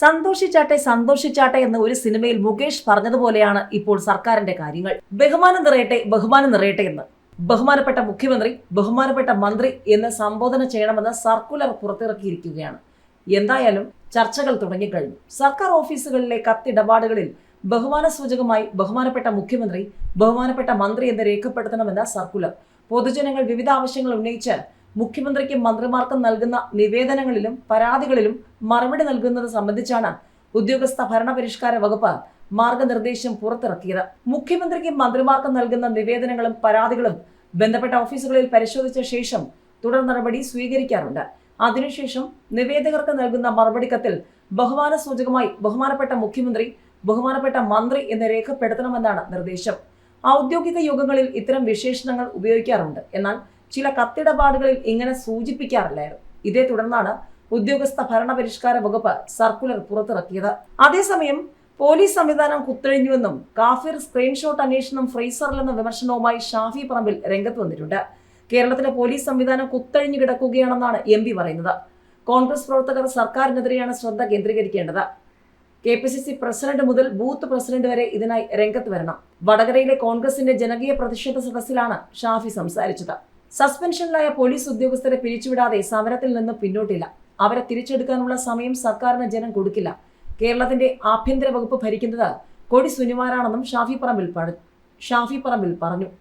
സന്തോഷിച്ചാട്ടെ സന്തോഷിച്ചാട്ടെ എന്ന ഒരു സിനിമയിൽ മുകേഷ് പറഞ്ഞതുപോലെയാണ് ഇപ്പോൾ സർക്കാരിന്റെ കാര്യങ്ങൾ. ബഹുമാനം നിറയട്ടെ ബഹുമാനം നിറയട്ടെ എന്ന്. ബഹുമാനപ്പെട്ട മുഖ്യമന്ത്രി ബഹുമാനപ്പെട്ട മന്ത്രി എന്ന് സംബോധന ചെയ്യണമെന്ന് സർക്കുലർ പുറത്തിറക്കിയിരിക്കുകയാണ്. എന്തായാലും ചർച്ചകൾ തുടങ്ങിക്കഴിഞ്ഞു. സർക്കാർ ഓഫീസുകളിലെ കത്തിടപാടുകളിൽ ബഹുമാന സൂചകമായി ബഹുമാനപ്പെട്ട മുഖ്യമന്ത്രി ബഹുമാനപ്പെട്ട മന്ത്രി എന്ന് രേഖപ്പെടുത്തണമെന്ന സർക്കുലർ. പൊതുജനങ്ങൾ വിവിധ ആവശ്യങ്ങൾ ഉന്നയിച്ച് മുഖ്യമന്ത്രിക്കും മന്ത്രിമാർക്ക് നൽകുന്ന നിവേദനങ്ങളിലും പരാതികളിലും മറുപടി നൽകുന്നത് സംബന്ധിച്ചാണ് ഉദ്യോഗസ്ഥ ഭരണപരിഷ്കാര വകുപ്പ് മാർഗനിർദ്ദേശം പുറത്തിറക്കിയത്. മുഖ്യമന്ത്രിക്ക് മന്ത്രിമാർക്ക് നൽകുന്ന നിവേദനങ്ങളും പരാതികളും ബന്ധപ്പെട്ട ഓഫീസുകളിൽ പരിശോധിച്ച ശേഷം തുടർ നടപടി സ്വീകരിക്കാറുണ്ട്. അതിനുശേഷം നിവേദകർക്ക് നൽകുന്ന മറുപടി കത്തിൽ ബഹുമാന സൂചകമായി ബഹുമാനപ്പെട്ട മുഖ്യമന്ത്രി ബഹുമാനപ്പെട്ട മന്ത്രി എന്ന് രേഖപ്പെടുത്തണമെന്നാണ് നിർദ്ദേശം. ഔദ്യോഗിക യോഗങ്ങളിൽ ഇത്തരം വിശേഷണങ്ങൾ ഉപയോഗിക്കാറുണ്ട്. എന്നാൽ ചില കത്തിടപാടുകളിൽ ഇങ്ങനെ സൂചിപ്പിക്കാറില്ലായിരുന്നു. ഇതേ തുടർന്നാണ് ഉദ്യോഗസ്ഥ ഭരണപരിഷ്കാര വകുപ്പ് സർക്കുലർ പുറത്തിറക്കിയത്. അതേസമയം പോലീസ് സംവിധാനം കുത്തഴിഞ്ഞുവെന്നും കാഫിർ സ്ക്രീൻഷോട്ട് അന്വേഷണം ഫ്രീസറിലെന്ന വിമർശനവുമായി ഷാഫി പറമ്പിൽ രംഗത്ത് വന്നിട്ടുണ്ട്. കേരളത്തിലെ പോലീസ് സംവിധാനം കുത്തഴിഞ്ഞു കിടക്കുകയാണെന്നാണ് എം പി പറയുന്നത്. കോൺഗ്രസ് പ്രവർത്തകർ സർക്കാരിനെതിരെയാണ് ശ്രദ്ധ കേന്ദ്രീകരിക്കേണ്ടത്. K P C C president മുതൽ ബൂത്ത് പ്രസിഡന്റ് വരെ ഇതിനായി രംഗത്ത് വരണം. വടകരയിലെ കോൺഗ്രസിന്റെ ജനകീയ പ്രതിഷേധ സദസ്സിലാണ് ഷാഫി സംസാരിച്ചത്. സസ്പെൻഷനിലായ പോലീസ് ഉദ്യോഗസ്ഥരെ പിരിച്ചുവിടാതെ സമരത്തിൽ നിന്ന് പിന്നോട്ടില്ല. അവരെ തിരിച്ചെടുക്കാനുള്ള സമയം സർക്കാരിന് ജനം കൊടുക്കില്ല. കേരളത്തിന്റെ ആഭ്യന്തര വകുപ്പ് ഭരിക്കുന്നത് കൊടി സുനിമാരാണെന്നും ഷാഫി പറമ്പിൽ ഷാഫി പറമ്പിൽ പറഞ്ഞു.